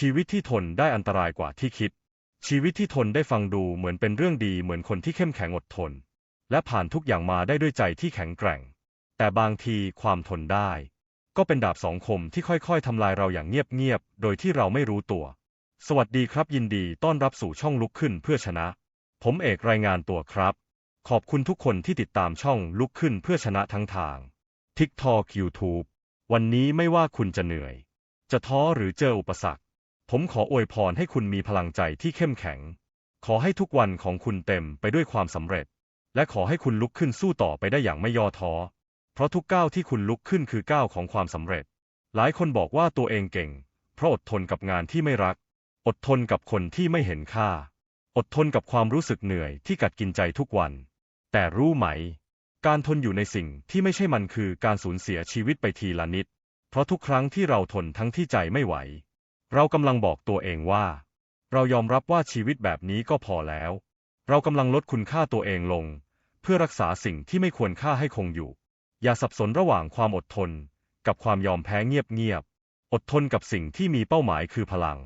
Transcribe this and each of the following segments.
ชีวิตที่ทนได้อันตรายกว่าที่คิด ชีวิตที่ทนได้ฟังดูเหมือนเป็นเรื่องดีเหมือนคนที่เข้มแข็งอดทน และผ่านทุกอย่างมาได้ด้วยใจที่แข็งแกร่ง แต่บางทีความทนได้ ก็เป็นดาบสองคมที่ค่อยๆทำลายเราอย่างเงียบๆโดยที่เราไม่รู้ตัว สวัสดีครับยินดีต้อนรับสู่ช่องลุกขึ้นเพื่อชนะ ผมเอกรายงานตัวครับ ขอบคุณทุกคนที่ติดตามช่องลุกขึ้นเพื่อชนะทั้งทาง TikTok YouTube วันนี้ไม่ว่าคุณจะเหนื่อย จะท้อหรือเจออุปสรรค ผมขออวยพรให้คุณมีพลังใจที่เข้มแข็ง ขอให้ทุกวันของคุณเต็มไปด้วยความสำเร็จ และขอให้คุณลุกขึ้นสู้ต่อไปได้อย่างไม่ย่อท้อ เพราะทุกก้าวที่คุณลุกขึ้นคือก้าวของความสำเร็จ หลายคนบอกว่าตัวเองเก่ง เพราะอดทนกับงานที่ไม่รัก อดทนกับคนที่ไม่เห็นค่า อดทนกับความรู้สึกเหนื่อยที่กัดกินใจทุกวัน แต่รู้ไหม การทนอยู่ในสิ่งที่ไม่ใช่มันคือการสูญเสียชีวิตไปทีละนิด เพราะทุกครั้งที่เราทนทั้งที่ใจไม่ไหว เรากำลังบอกตัวเองว่า เรายอมรับว่าชีวิตแบบนี้ก็พอแล้ว เรากำลังลดคุณค่าตัวเองลง เพื่อรักษาสิ่งที่ไม่ควรค่าให้คงอยู่ อย่าสับสนระหว่างความอดทน กับความยอมแพ้เงียบๆอดทนกับสิ่งที่มีเป้าหมายคือพลัง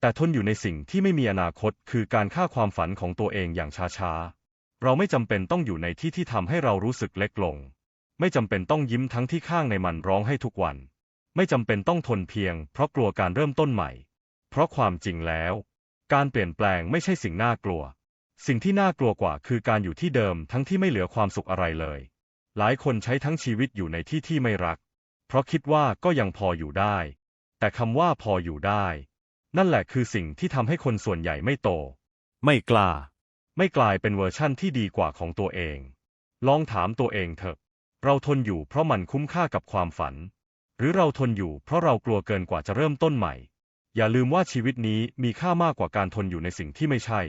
แต่ทนอยู่ในสิ่งที่ไม่มีอนาคตคือการฆ่าความฝันของตัวเองอย่างช้าๆ เราไม่จำเป็นต้องอยู่ในที่ที่ทำให้เรารู้สึกเล็กลง ไม่จำเป็นต้องยิ้มทั้งที่ข้างในมันร้องให้ทุกวัน ไม่จำเป็นต้องทนเพียง เพราะกลัวการเริ่มต้นใหม่ เพราะความจริงแล้ว การเปลี่ยนแปลงไม่ใช่สิ่งน่ากลัว สิ่งที่น่ากลัวกว่าคือการอยู่ที่เดิมทั้งที่ไม่เหลือความสุขอะไรเลย หลายคนใช้ทั้งชีวิตอยู่ในที่ที่ไม่รัก เพราะคิดว่าก็ยังพออยู่ได้ แต่คำว่าพออยู่ได้ นั่นแหละคือสิ่งที่ทำให้คนส่วนใหญ่ไม่โต ไม่กล้า ไม่กลายเป็นเวอร์ชั่นที่ดีกว่าของตัวเอง ลองถามตัวเองเถอะ เราทนอยู่เพราะมันคุ้มค่ากับความฝัน หรือเราทนอยู่เพราะเรากลัวเกินกว่าจะเริ่มต้นใหม่ อย่าลืมว่าชีวิตนี้มีค่ามากกว่าการทนอยู่ในสิ่งที่ไม่ใช่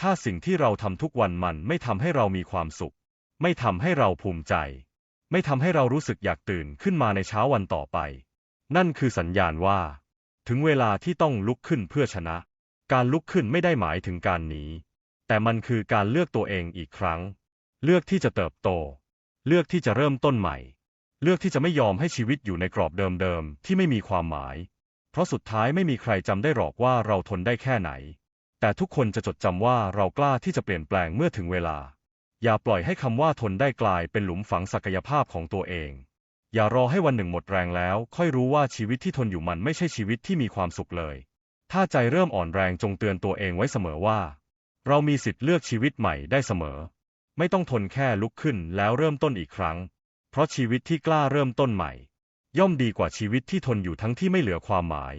ถ้าสิ่งที่เราทำทุกวันมันไม่ทำให้เรามีความสุข ไม่ทำให้เราภูมิใจ ไม่ทำให้เรารู้สึกอยากตื่นขึ้นมาในเช้าวันต่อไป นั่นคือสัญญาณว่า ถึงเวลาที่ต้องลุกขึ้นเพื่อชนะ การลุกขึ้นไม่ได้หมายถึงการหนี แต่มันคือการเลือกตัวเองอีกครั้ง เลือกที่จะเติบโต เลือกที่จะเริ่มต้นใหม่ เลือกที่จะไม่ยอมให้ชีวิตอยู่ในกรอบเดิมๆที่ไม่มีความหมาย เพราะสุดท้ายไม่มีใครจำได้หรอกว่าเราทนได้แค่ไหน แต่ทุกคนจะจดจำว่าเรากล้าที่จะเปลี่ยนแปลงเมื่อถึงเวลา อย่าปล่อยให้คำว่าทนได้กลายเป็นหลุมฝังศักยภาพของตัวเอง อย่ารอให้วันหนึ่งหมดแรงแล้ว ค่อยรู้ว่าชีวิตที่ทนอยู่มันไม่ใช่ชีวิตที่มีความสุขเลย ถ้าใจเริ่มอ่อนแรงจงเตือนตัวเองไว้เสมอว่า เรามีสิทธิ์เลือกชีวิตใหม่ได้เสมอ ไม่ต้องทนแค่ลุกขึ้นแล้วเริ่มต้นอีกครั้ง เพราะชีวิตที่กล้าเริ่มต้นใหม่ ย่อมดีกว่าชีวิตที่ทนอยู่ทั้งที่ไม่เหลือความหมาย